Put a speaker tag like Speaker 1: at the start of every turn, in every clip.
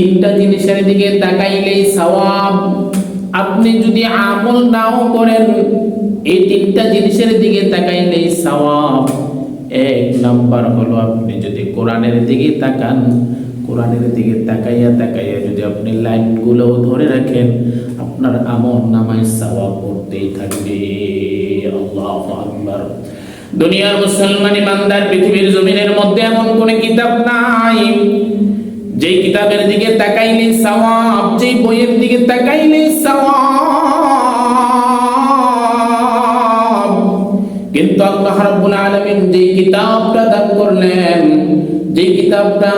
Speaker 1: তিনটা জিনিসের দিকে তাকাইলেই সওয়াব। আপনি যদি আমল নাও করেন, এই তিনটা জিনিসের দিকে তাকাইলেই সওয়াব। এক নাম্বার হলো আপনি যদি কোরআনের দিকে তাকান, কোরআনের দিকে তাকাইয়া তাকাইয়া যদি আপনি লাইনগুলো ধরে রাখেন, আপনার আমল নামায় সওয়াব করতেই থাকবে। আল্লাহু আকবার। দুনিয়ার মুসলমান ইমানদার পৃথিবীর জমিনের মধ্যে এমন কোন কিতাব নাই। যেই কিতাবের দিকে তাকাইলে সওয়াব, যেই বইয়ের দিকে তাকাইলে সওয়াব। কিন্তু আল্লাহ রাব্বুল আলামিন যেই কিতাবটা দান করলেন, যেই কিতাবটা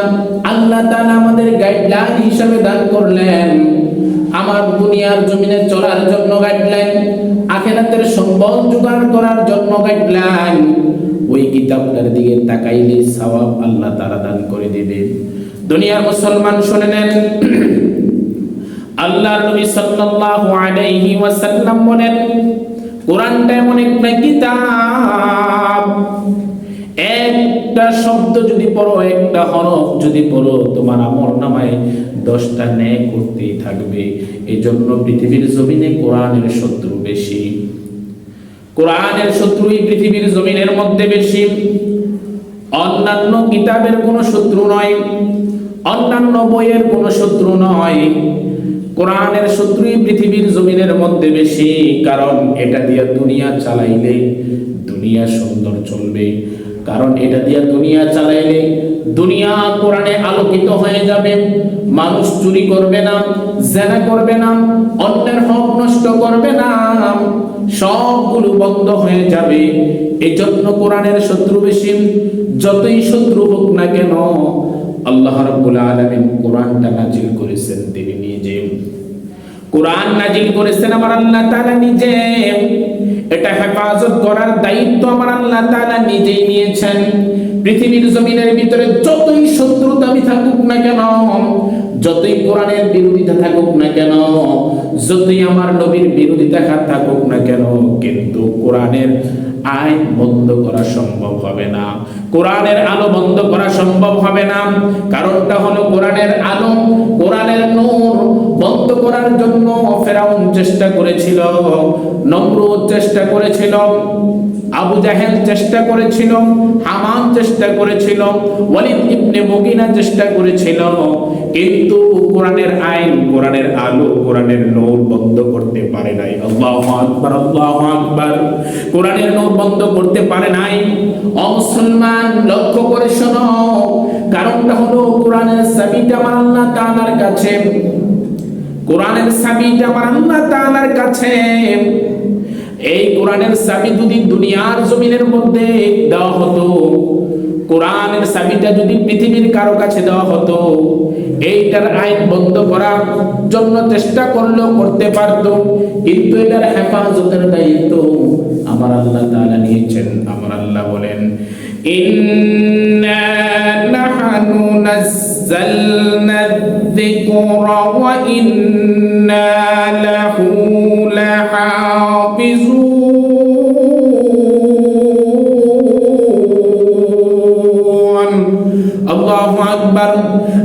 Speaker 1: আল্লাহ তাআলা আমাদের গাইডলাইন হিসেবে দান করলেন, আমার দুনিয়ার জমিনে চলার জন্য গাইডলাইন আখেরাতের সম্বল জোগাড় করার জন্য গাইডলাইন ওই কিতাবটার দিকে তাকাইলে সওয়াব আল্লাহ তাআলা দান করে দিবে দুনিয়ার মুসলমান শুনে নেন। আল্লাহ নবী সাল্লাল্লাহু আলাইহি ওয়াসাল্লাম বলেন, কোরআনটা এমন একটা কিতাব। একটা শব্দ যদি পড়ো, একটা হরফ যদি পড়ো, তোমার আমল নামায় দশটা ন্যায় করতেই থাকবে। এই জন্য পৃথিবীর জমিনে কোরআনের শত্রু বেশি। কোরআনের শত্রুই পৃথিবীর জমিনের মধ্যে বেশি। অন্যান্য কিতাবের কোনো শত্রু নয়। অন্যান্য বইয়ের কোনো শত্রু নয়। কোরআনের শত্রুই পৃথিবীর জমিনের মধ্যে বেশি, কারণ এটা দিয়ে দুনিয়া চালাইলে দুনিয়া সুন্দর চলবে। কারণ এটা দিয়ে দুনিয়া চালাইলে দুনিয়া কোরআনে আলোকিত হয়ে যাবে। মানুষ চুরি করবে না, জেনা করবে না, অন্যের হক নষ্ট করবে না, সবগুলো বন্ধ হয়ে যাবে। এই জন্য কোরআনের শত্রু বেশি। যতই শত্রু হোক না কেন আল্লাহ রাব্বুল আলামিন কোরআনটা নাজিল করেছেন, তিনি নিজে। কোরআন নাজিল করেছেন আমার আল্লাহ তাআলা নিজে। এটা হেফাজত করার দায়িত্ব আমার আল্লাহ তাআলা নিজেই নিয়েছেন। পৃথিবীর জমিনের ভিতরে যতই শত্রুতামি থাকুক না কেন, যতই কোরআনের বিরোধিতা থাকুক না কেন, যতই আমার নবীর বিরোধিতা থাকুক না কেন, কিন্তু কোরআনের আইন বন্ধ করা সম্ভব হবে না। কোরআনের আলো বন্ধ করা সম্ভব হবে না। কারণটা হলো কোরআনের আলো, কোরআনের নূর বন্ধ করার জন্য ফেরাউন চেষ্টা করেছিল নম্র চেষ্টা করেছিল। আবু জাহেল চেষ্টা করেছিল হামান চেষ্টা করেছিল, ওয়ালিদ ইবনে মুগিনা চেষ্টা করেছিল, কিন্তু কোরআনের আইন, কোরআনের আলো, কোরআনের নূর বন্ধ করতে পারে নাই। আল্লাহু আকবার আল্লাহু আকবার। কোরআনের নূর বন্ধ করতে পারে নাই। অমুসলমান লক্ষ্য করে শোনো। কারণটা হলো কোরআনের চাবিটা আমার আল্লাহ তাআলার কাছে। কোরআনের চাবিটা আমার আল্লাহ তাআলার কাছে। এই কোরআনের চাবি যদি দুনিয়ার জমিনের মধ্যে দেওয়া হতো, কোরআনের চাবিটা যদি পৃথিবীর কারও কাছে দেওয়া হতো, এইটার আইন বন্ধ করার জন্য চেষ্টা করলেও করতে পারত, কিন্তু এটার হেফাজতের দায়িত্ব আমার আল্লাহ তাআলা নিয়েছেন। আমার আল্লাহ বলেন, ইন্না নাহনু আকবার।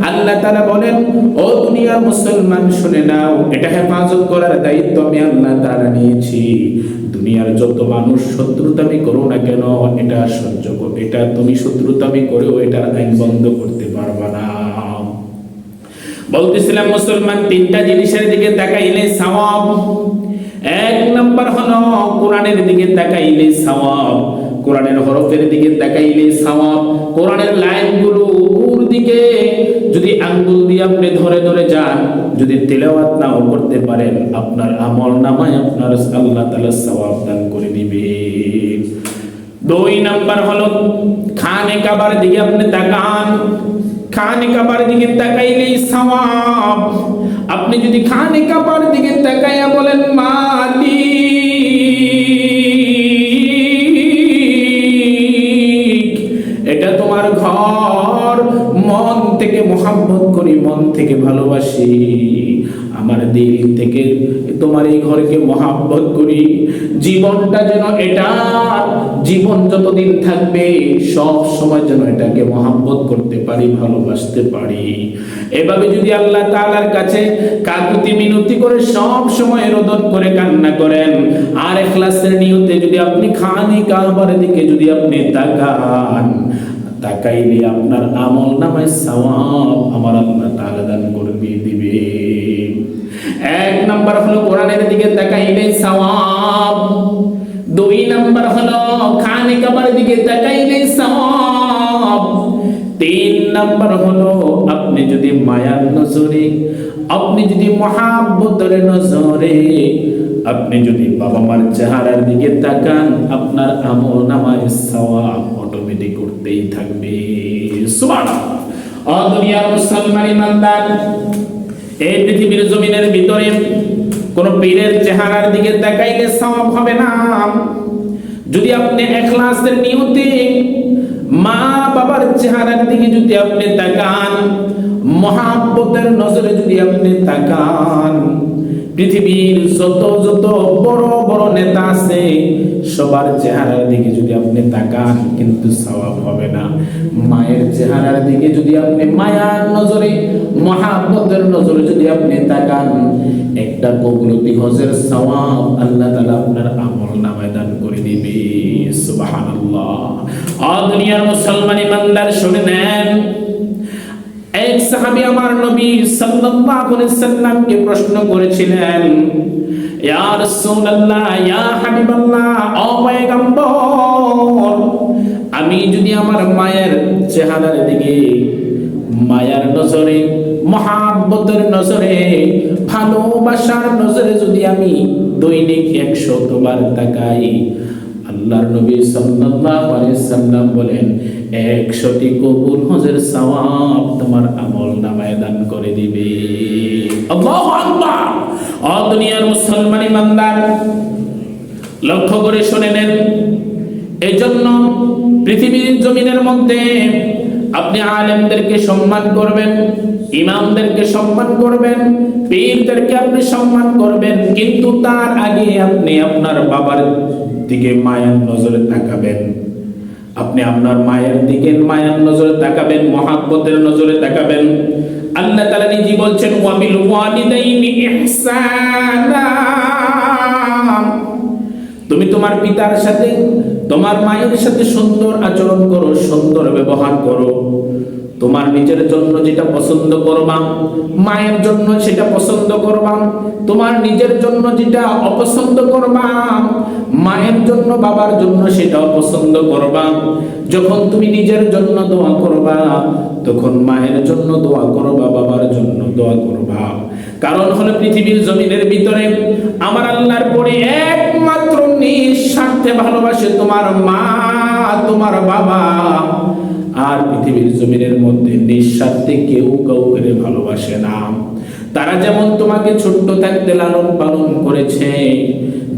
Speaker 1: আল্লাহ তাআলা বলেন, ও দুনিয়ার মুসলমান, শুনে নাও, এটা হেফাজত করার দায়িত্ব আমি আল্লাহ নিয়েছি। দুনিয়ার যত মানুষ করো না কেন, এটা সহ্য এটা তুমি করেও আইন বন্ধ করতে পারবা না। বলতেছিলাম, মুসলমান, তিনটা জিনিসের দিকে তাকাইলে এক নাম্বার হলো, কোরআনের দিকে তাকাইলে কোরআনের হরফের দিকে তাকাইলে সওয়াব, কোরআনের লাইনগুলো দিকে যদি আঙ্গুল দিয়ে আপনি ধরে ধরে যান, যদি তেলাওয়াত নাও করতে পারেন, আপনার আমল নামায় আপনার আল্লাহ তাআলা সওয়াব দান করে দিবে। দুই নাম্বার হলো খানে কাবার দিকে আপনি তাকান। খানে কাবার দিকে তাকাইলেই সওয়াব। আপনি যদি খানে কাবার দিকে তাকাইয়া বলেন, মালিক, এটা তোমার ঘর। মন থেকে মহাব্বত করি, মন থেকে ভালোবাসি। আমার দিল থেকে তোমার এই ঘরকে মহাব্বত করি। জীবনটা যেন এটা, জীবন যতদিন থাকবে, সব সময় যেন এটাকে মহাব্বত করতে পারি, ভালোবাসতে পারি। এভাবে যদি আল্লাহ তাআলার কাছে কাকুতি মিনতি করে সব সময় রোদন করে কান্না করেন, আর এক এখলাসের নিয়তে যদি আপনি খানি কাবার দিকে যদি আপনি তাকান তাকাইলে আপনার আমল নামায় সওয়াব আমার আল্লাহ তাআলা দান করবে, দিবে। এক নাম্বার হলো কোরআনের দিকে তাকাইলে সওয়াব। দুই নাম্বার হলো খানে কাবার দিকে তাকাইলে সওয়াব। তিন নাম্বার হলো আপনি যদি মায়ার নজরে, আপনি যদি মহাব্বতের নজরে, আপনি যদি বাবা মার চেহারার দিকে তাকান, আপনার আমল নামায় সওয়াব অটোমেটিক করতেই থাকবে। সুবহানাল্লাহ। দুনিয়ার মুসলমান ইমানদার। এই পৃথিবীর জমিনের ভিতরে কোন পীরের চেহারার দিকে তাকাইলে সওয়াব হবে না। যদি আপনি এখলাসের নিয়তে মা বাবার চেহারার দিকে যদি আপনি তাকান, মহাব্বতের নজরে যদি আপনি তাকান পৃথিবীর যত যত বড় বড় নেতা আছে, সবার চেহারার দিকে যদি আপনি তাকান, কিন্তু সওয়াব হবে না। মায়ের চেহারার দিকে যদি আপনি, মায়ার নজরে, মহাব্বতের নজরে যদি আপনি তাকান, একটা কবুলতি হজের সওয়াব আল্লাহ তাআলা আপনার আমল নামায় দান করে দিবে। সুবহানাল্লাহ। আ দুনিয়ার মুসলমান শুনে নেন। এক সাহাবী আমার নবী সাল্লাল্লাহু আলাইহি সাল্লামকে প্রশ্ন করেছিলেন, ইয়া রাসূলুল্লাহ, ইয়া হাবিবাল্লাহ, ও পয়গম্বর, আমি যদি আমার মায়ের চেহারার দিকে, মায়ার নজরে, মহাব্বতের নজরে, ভালোবাসার নজরে যদি আমি দৈনিক একশো বার তাকাই, আল্লাহর নবী সাল্লাল্লাহু আলাইহি সাল্লাম বলেন একশোটি কবুল হজের সওয়াব তোমার আমল নামায় দান করে দিবে। আল্লাহু আকবার! দুনিয়ার মুসলমান ইমানদার, লক্ষ্য করে শুনে নেন। এই জন্য পৃথিবীর জমিনের মধ্যে আপনি আলেমদেরকে সম্মান করবেন, ইমামদেরকে সম্মান করবেন, পীরদেরকে আপনি সম্মান করবেন, কিন্তু তার আগে আপনি আপনার বাবার দিকে মায়ের নজরে তাকাবেন। আপনি আপনার মায়ের দিকে মায়ের নজরে তাকাবেন, মহাব্বতের নজরে তাকাবেন। আল্লাহ তাআলা নিজে বলছেন, ওয়াবিল ওয়ালিদাইনি ইহসানা। তুমি তোমার পিতার সাথে, তোমার মায়ের সাথে সুন্দর আচরণ করো, সুন্দর ব্যবহার করো। তোমার নিজের জন্য যেটা পছন্দ করবা, মায়ের জন্য সেটা পছন্দ করবা, তোমার নিজের জন্য যেটা অপছন্দ করবা, মায়ের জন্য বাবার জন্য সেটা অপছন্দ করবা। যখন তুমি নিজের জন্য দোয়া করবা, তখন মায়ের জন্য দোয়া করবা, বাবার জন্য দোয়া করবা। কারণ হলো পৃথিবীর জমিনের ভিতরে আমার আল্লাহর পরে একমাত্র নিঃস্বার্থে ভালোবাসে তোমার মা, তোমার বাবা। আর পৃথিবীর জমিনের মধ্যে নিঃস্বার্থে কেউ কাউকে ভালোবাসে না। তারা যেমন তোমাকে ছোট্ট থাকতে লালন পালন করেছে,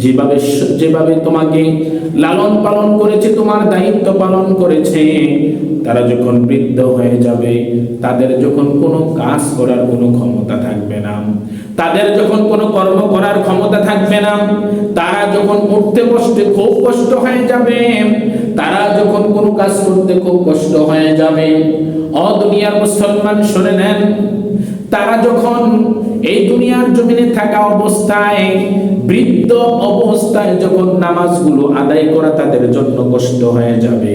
Speaker 1: যেভাবে যেভাবে তোমাকে লালন পালন করেছে, তোমার দায়িত্ব পালন করেছে তারা যখন বৃদ্ধ হয়ে যাবে, তাদের যখন কোনো কাজ করার কোনো ক্ষমতা থাকবে না। তাদের যখন কোনো কর্ম করার ক্ষমতা থাকবে না। তারা যখন উঠতে বসতে খুব কষ্ট হয়ে যাবে। তারা যখন কোনো কাজ করতে খুব কষ্ট হয়ে যাবে। অ দুনিয়ার মুসলমান শুনে নেন, তারা যখন এই দুনিয়ার জমিনে থাকা অবস্থায়, বৃদ্ধ অবস্থায় যখন নামাজগুলো আদায় করা তাদের জন্য কষ্ট হয়ে যাবে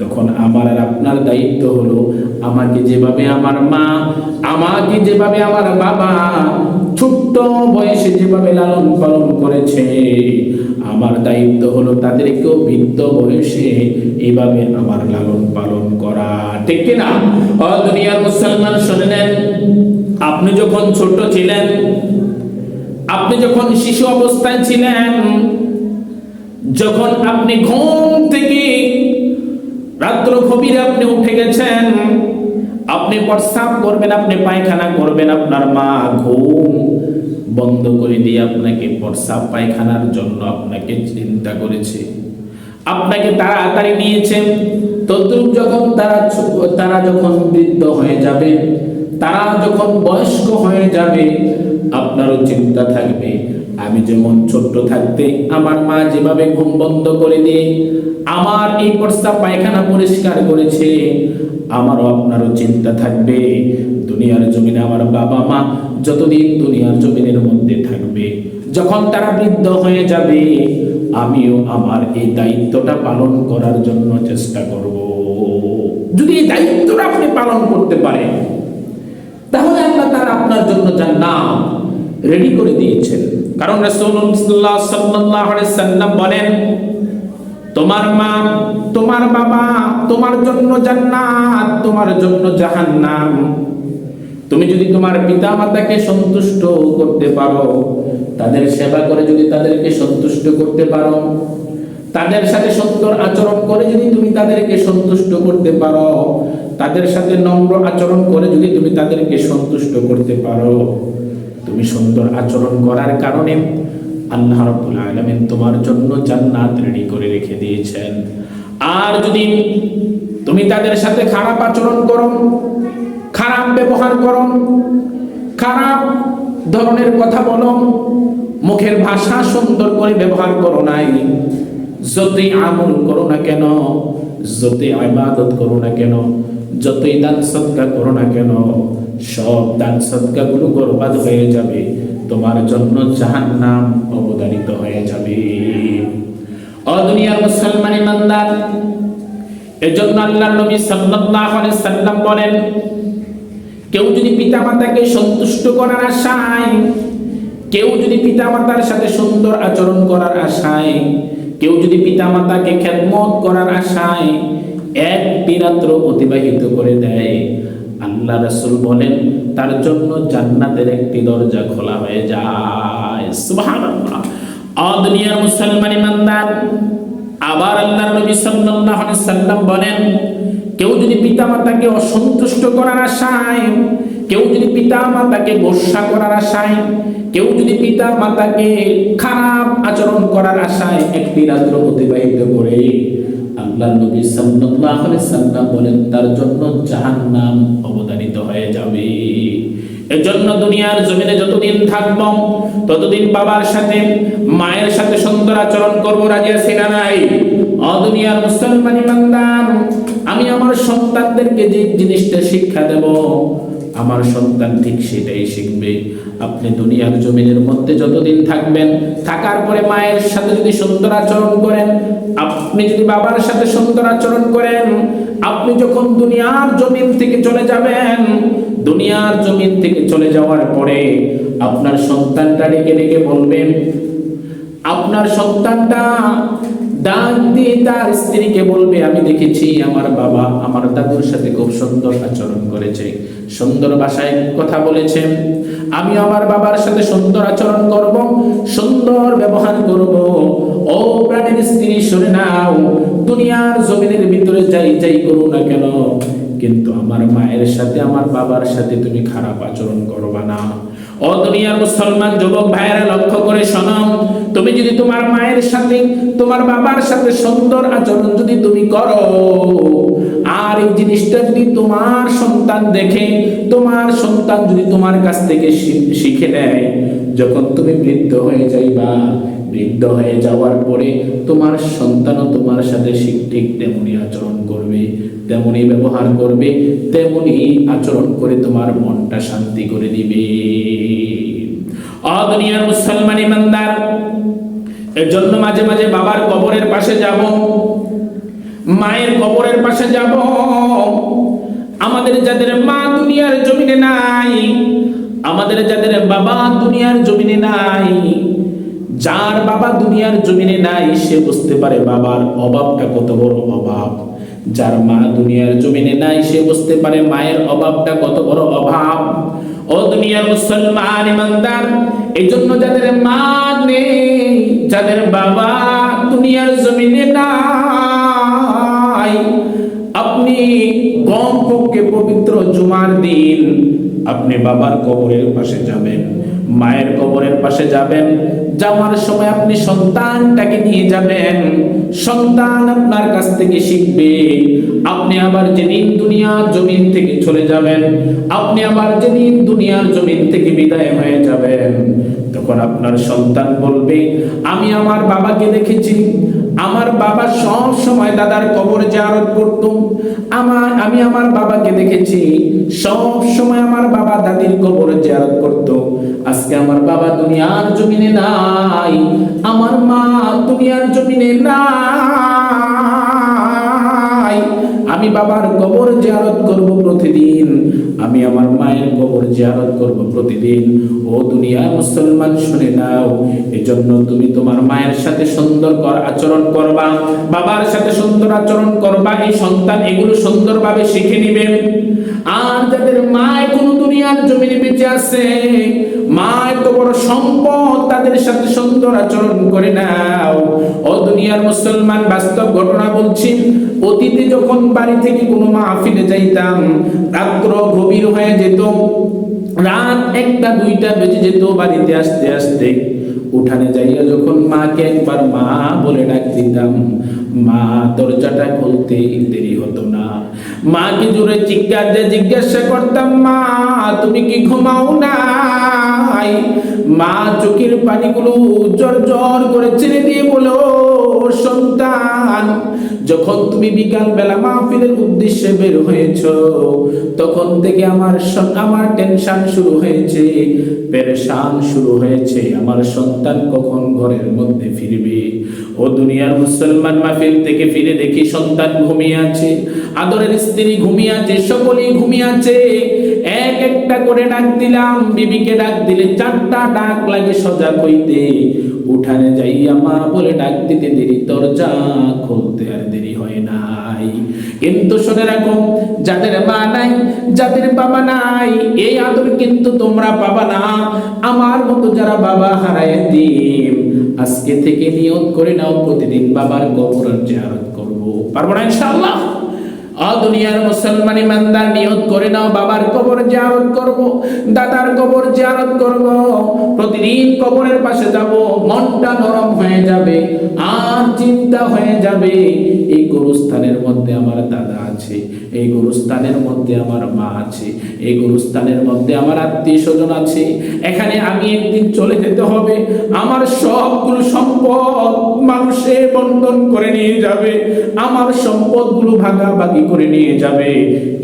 Speaker 1: তখন আমার আর আপনার দায়িত্ব হলো আমাকে যেভাবে আমার মা, আমাকে যেভাবে আমার বাবা ছোট্ট বয়সে যেভাবে লালন পালন করেছে, আমার দায়িত্ব হলো তাদেরকেও বৃদ্ধ বয়সে এইভাবে আমার লালন পালন করা। ঠিক না? ও দুনিয়ার মুসলমান শুনে নেন, আপনি যখন ছোট ছিলেন, আপনি যখন শিশু অবস্থায় ছিলেন, যখন আপনি ঘুম থেকে রাত্র গভীরে আপনি উঠে গেছেন, আপনি প্রস্রাব করবেন, আপনি পায়খানা করবেন, আপনার মা ঘুম বন্ধ করে দিয়ে আপনাকে প্রস্রাব পায়খানার জন্য আপনাকে চিন্তা করেছে। আপনাকে তাড়াতাড়ি নিয়েছে। তদ্রুপ যখন তারা তারা যখন বৃদ্ধ হয়ে যাবে, তারা যখন বয়স্ক হয়ে যাবে, আপনারও চিন্তা থাকবে। আমি যেমন ছোট্ট থাকতে আমার মা যেভাবে ঘুম বন্ধ করে দিয়ে আমার এই প্রস্তাব পায়খানা পরিষ্কার করেছে, আমারও আপনারও চিন্তা থাকবে। দুনিয়ার জমিনে আমার বাবা মা যতদিন দুনিয়ার জমিনের মধ্যে থাকবে, যখন তারা বৃদ্ধ হয়ে যাবে, আমিও আমার এই দায়িত্বটা পালন করার জন্য চেষ্টা করব। যদি এই দায়িত্বটা আপনি পালন করতে পারেন, তাহলে আল্লাহ তারা আপনার জন্য জান্নাত রেডি করে দিয়েছেন। কারণ রাসূলুল্লাহ সাল্লাল্লাহু আলাইহি সাল্লাম বলেন, তোমার মা, তোমার বাবা, তোমার জন্য জান্নাত, তোমার জন্য জাহান্নাম। তুমি যদি তোমার পিতা মাতাকে সন্তুষ্ট করতে পারো, তাদের সেবা করে যদি তাদেরকে সন্তুষ্ট করতে পারো, তাদের সাথে সুন্দর আচরণ করে যদি তুমি তাদেরকে সন্তুষ্ট করতে পারো, তাদের সাথে নম্র আচরণ করে যদি তুমি তাদেরকে সন্তুষ্ট করতে পারো। তুমি সুন্দর আচরণ করার কারণে আল্লাহ রাব্বুল আলামিন তোমার জন্য জান্নাত রেডি করে রেখে দিয়েছেন। আর যদি তুমি তাদের সাথে খারাপ আচরণ করো, খারাপ ব্যবহার করো, খারাপ ধরনের কথা বলো, মুখের ভাষা সুন্দর করে ব্যবহার করো নাই, যতই আমল করো না কেন, যতই ইবাদত করো না কেন, যতই দান সৎকার করো না কেন সব দান সৎকারগুলো বরবাদ হয়ে যাবে। তোমার জন্য জাহান্নাম অবদারিত হয়ে যাবে। ও দুনিয়ার মুসলমান ইমানদার, এজন্য আল্লাহ নবী সাল্লাল্লাহু আলাইহি সাল্লাম বলেন, কেউ যদি পিতামাতাকে সন্তুষ্ট করার আশায়, কেউ যদি পিতামাতার সাথে সুন্দর আচরণ করার আশায়, কেউ যদি পিতামাতাকে খেদমত করার আশায় একটি রাত্র অতিবাহিত করে দেয়। আল্লাহ রাসূল বলেন, তার জন্য জান্নাতের একটি দরজা খোলা হয়ে যায়। সুবহানাল্লাহ। আ দুনিয়ার মুসলমান ইমানদার, আবার আল্লাহ নবী সাল্লাল্লাহু আলাইহি সাল্লাম বলেন, কেউ যদি পিতামাতাকে অসন্তুষ্ট করার আশায়, কেউ যদি পিতামাতাকে গোসা করার আশায়, কেউ যদি পিতামাতাকে খারাপ আচরণ করার আশায় একটি রাত্র অতিবাহিত করে আল্লাহ নবী সাল্লাল্লাহু আলাইহি সাল্লাম বলেন, তার জন্য জাহান্নাম অবদানিত হয়ে যাবে। এজন্য দুনিয়ার জমিনে যতদিন থাকব, ততদিন বাবার সাথে, মায়ের সাথে সুন্দর আচরণ রাজি আছি না নাই? আমি আমার সন্তানদেরকে যে জিনিসটা শিক্ষা দেব, আমার সন্তান ঠিক সেটাই শিখবে। আপনি দুনিয়ার জমিনের মধ্যে যতদিন থাকবেন, থাকার পরে মায়ের সাথে যদি সুন্দর আচরণ করেন আপনি যদি বাবার সাথে সুন্দর আচরণ করেন, আপনি যখন দুনিয়ার জমিন থেকে চলে যাবেন, দুনিয়ার জমিন থেকে চলে যাওয়ার পরে আপনার সন্তানটা ডেকে ডেকে বলবেন, আপনার সন্তানটা ডাক দিয়ে তার স্ত্রীকে বলবে, আমি দেখেছি আমার বাবা আমার দাদুর সাথে খুব সুন্দর আচরণ করেছে, সুন্দর ভাষায় কথা বলেছেন আমি আমার বাবার সাথে সুন্দর আচরণ করব, সুন্দর ব্যবহার করব ও প্রাণের স্ত্রী, শুনে নাও, দুনিয়ার জমিনের ভিতরে যাই যাই করো না কেন, কিন্তু আমার মায়ের সাথে, আমার বাবার সাথে তুমি খারাপ আচরণ করবা না। ও দুনিয়ার মুসলমান যুবক ভাইয়েরা, লক্ষ্য করে শোনো, তুমি যদি তোমার মায়ের সাথে, তোমার বাবার সাথে সুন্দর আচরণ যদি তুমি করো, আর এই জিনিসটা যদি তোমার সন্তান দেখে, তোমার সন্তান যদি তোমার কাছ থেকে শিখে নেয়, যখন তুমি বৃদ্ধ হয়ে যাইবা বৃদ্ধ হয়ে যাওয়ার পরে তোমার সন্তানও তোমার সাথে ঠিক তেমনি আচরণ করবে, তেমনি ব্যবহার করবে, তেমনি আচরণ করে তোমার মনটা শান্তি করে দিবে অদুনিয়ার মুসলমান ইমানদার এর জন্য মাঝে মাঝে বাবার কবরের পাশে যাব, মায়ের কবরের পাশে যাব। আমাদের যাদের মা দুনিয়ার জমিনে নাই, আমাদের যাদের বাবা দুনিয়ার জমিনে নাই যার বাবা দুনিয়ার জমিনে নাই, সে বুঝতে পারে বাবার অভাবটা কত বড় অভাব। যার মা দুনিয়ার জমিনে নাই, সে বুঝতে পারে মায়ের অভাবটা কত বড় অভাব। ও দুনিয়ার মুসলমান ইমানদার এই জন্য যাদের মা নেই, যাদের বাবা দুনিয়ার জমিনে নাই, আপনি কমপক্ষে পবিত্র জুমার দিন আপনি বাবার কবরের পাশে যাবেন, মায়ের কবরের পাশে যাবেন, যাওয়ার সময় আপনি সন্তানটাকে নিয়ে যাবেন, সন্তান আপনার কাছ থেকে শিখবে। আপনি আবার যেদিন দুনিয়ার জমিন থেকে চলে যাবেন, আপনি আবার যেদিন দুনিয়ার জমিন থেকে বিদায় হয়ে যাবেন, তখন আপনার সন্তান বলবে, আমি আমার বাবাকে দেখেছি আমার বাবা সব সময় দাদার কবর জারত করত। আমার, আমি আমার বাবাকে দেখেছি, সব সময় আমার বাবা দাদির কবর জারত করত। আজকে আমার বাবা দুনিয়ার জমিনে নাই, আমার মা দুনিয়ার জমিনে নাই। আমি বাবার কবর জিয়ারত করব প্রতিদিন। আমি আমার মায়ের কবর জিয়ারত করব প্রতিদিন। ও দুনিয়ার মুসলমান, শুনে নাও। এজন্য তুমি তোমার মায়ের সাথে সুন্দর কর আচরণ করবা। বাবার সাথে সুন্দর আচরণ করবা। এই সন্তান এগুলো সুন্দরভাবে শিখে নিবে। আর যাদের মা জমিনে বেঁচে আছে। মা এত বড় সম্পদ তাদের সাথে সুন্দর আচরণ করে নাও। ও দুনিয়ার মুসলমান, বাস্তব ঘটনা বলছি, অতীতে যখন বাড়ি থেকে কোনো যাইতাম, রাত্র গভীর হয়ে যেত, রাত একটা, দুইটা বেজে যেত বাড়িতে আসতে আসতে। উঠানে যাইয়া যখন মাকে একবার মা বলে ডাক দিতাম, মা, দরজাটা খুলতে দেরি হতো মাকে জোরে চিৎকার দিয়ে জিজ্ঞাসা করতাম, মা, তুমি কি ঘুমাও নাই? মা চোখের পানিগুলো জর জর করে ছেড়ে দিয়ে বলো সন্তান যখন তুমি বিকাল বেলা মাহফিলের উদ্দেশ্যে বের হয়েছ, তখন থেকে আমার আমার টেনশন শুরু হয়েছে, পেরেশান শুরু হয়েছে। আমার সন্তান কখন ঘরের মধ্যে ফিরবে? ও দুনিয়ার মুসলমান মাহফিল থেকে ফিরে দেখি সন্তান ঘুমিয়ে আছে, আদরের স্ত্রী ঘুমিয়ে আছে, সকলেই ঘুমিয়ে আছে। এক একটা করে ডাক দিলাম, বিবিকে ডাক দিলে চারটা ডাক লাগে সজাগ হইতে। উঠানে যাইয়া মা বলে, ডাক দিতে দেরি, দরজা খুলতে আর দেরি কিন্তু শুনে রাখো, যাদের মা নাই, যাদের বাবা নাই, এই আদর কিন্তু তোমরা পাবা না। আমার মতো যারা বাবা হারায় দিন, আজকে থেকে নিয়ত করে নাও, প্রতিদিন বাবার কবর জাহারত করব। পারব না ইনশাআল্লাহ? অ দুনিয়ার মুসলমান ইমানদার নিয়ত করে নাও, বাবার কবর জিয়ারত করব, দাদার কবর জিয়ারত করব, প্রতিদিন কবরের পাশে যাব, মনটা নরম হয়ে যাবে, আর চিন্তা হয়ে যাবে, এই গরুস্থানের মধ্যে আমার দাদা আছে, এই গরুস্থানের মধ্যে আমার মা আছে, এই গরুস্থানের মধ্যে আমার আত্মীয় স্বজন আছে, এখানে আমি একদিন চলে যেতে হবে, আমার সবগুলো সম্পদ মানুষে বন্টন করে নিয়ে যাবে, আমার সম্পদগুলো ভাগাভাগি করে নিয়ে যাবে,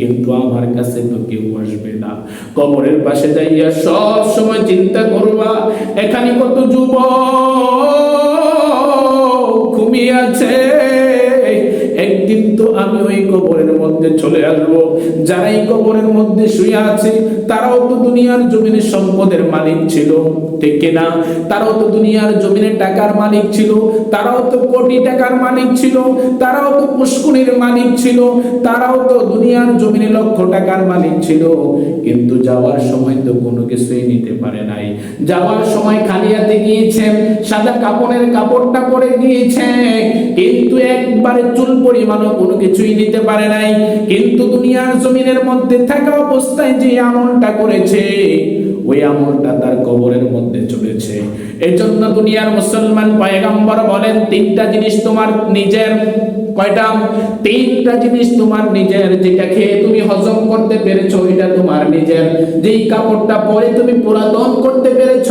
Speaker 1: কিন্তু আমার কাছে তো কেউ আসবে না। কবরের পাশে যাইয়া সব সময় চিন্তা করবা, এখানে কত যুব ঘুমিয়ে আছে? একদিন তো আমি ওই কবরের মধ্যে চলে আসব। যারা এই কবরের মধ্যে শুয়ে আছে, তারাও তো দুনিয়ার জমিনের সম্পদের মালিক ছিল, ঠিক কিনা তারাও তো দুনিয়ার জমিনের টাকার মালিক ছিল, তারাও তো কোটি টাকার মালিক ছিল, তারাও তো পুষ্কুনির মালিক ছিল, তারাও তো দুনিয়ার জমিনে লক্ষ টাকার মালিক ছিল। কিন্তু যাওয়ার সময় তো কোনো কিছুই নিতে পারে নাই। যাওয়ার সময় খালিয়াতে গিয়েছেন, সাদা কাপড়ের কাপড়টা পরে গিয়েছে কিন্তু একবারে চুল পরিমাণও কোনো কিছুই নিতে পারে নাই। কিন্তু দুনিয়ার জমিনের মধ্যে থাকা অবস্থায় যে আমলটা করেছে, ওই আমলটা তার কবরের মধ্যে চলেছে। এই জন্য দুনিয়ার মুসলমান পয়গম্বর বলেন, তিনটা জিনিস তোমার নিজের কয়টা? তিনটা জিনিস তোমার নিজের, যেটা খেয়ে তুমি হজম করতে পেরেছ, এটা তোমার নিজের। যেই কাপড়টা পরে তুমি পুরাতন করতে পেরেছ,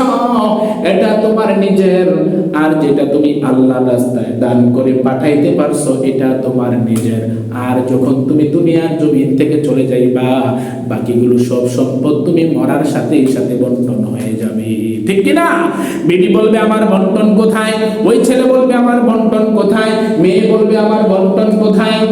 Speaker 1: এটা তোমার নিজের। আর যেটা তুমি আল্লাহ রাস্তায় দান করে পাঠাইতে পারছ, এটা তোমার নিজের। আর যখন তুমি দুনিয়ার জমিন থেকে চলে যাইবা, বাকিগুলো সব সম্পদ তুমি মরার সাথে সাথে বন্টন হয়ে যাবে। ঠিক কি না বেটি বলবে, আমার বন্টন কোথায়? ওই ছেলে বলবে, আমার বন্টন কোথায়? মেয়ে বলবে, আমার বন্টন কোথায়?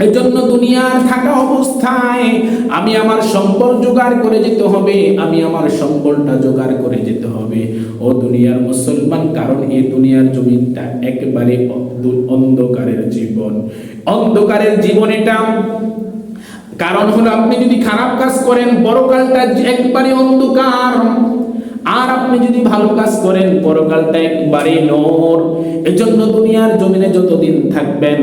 Speaker 1: এই জন্য দুনিয়ার থাকা অবস্থায় আমি আমার সম্পদ জোগাড় করে যেতে হবে, আমি আমার সম্পদটা জোগাড় করে যেতে হবে। ও দুনিয়ার মুসলমান, কারণ এই দুনিয়ার জমিনটা একেবারে অন্ধ- অন্ধকারের জীবন। অন্ধকারের জীবন এটা। কারণ হলো, আপনি যদি খারাপ কাজ করেন বড়কালটা একবারে অন্ধকার। আর আপনি যদি ভালো কাজ করেন, পরকালটা একবারে নোর। এজন্য দুনিয়ার জমিনে যতদিন থাকবেন,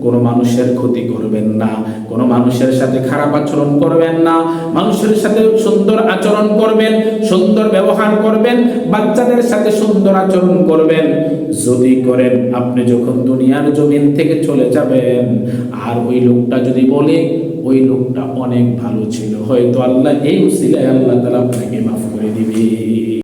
Speaker 1: কোনো মানুষের ক্ষতি করবেন না, কোনো মানুষের সাথে খারাপ আচরণ করবেন না, মানুষের সাথে সুন্দর আচরণ করবেন, সুন্দর ব্যবহার করবেন, বাচ্চাদের সাথে সুন্দর আচরণ করবেন। যদি করেন, আপনি যখন দুনিয়ার জমিন থেকে চলে যাবেন, আর ওই লোকটা যদি বলে ওই লোকটা অনেক ভালো ছিল। হয়তো আল্লাহ এই উসিলায় আল্লাহ তালা আপনাকে মাফ করে দিবে।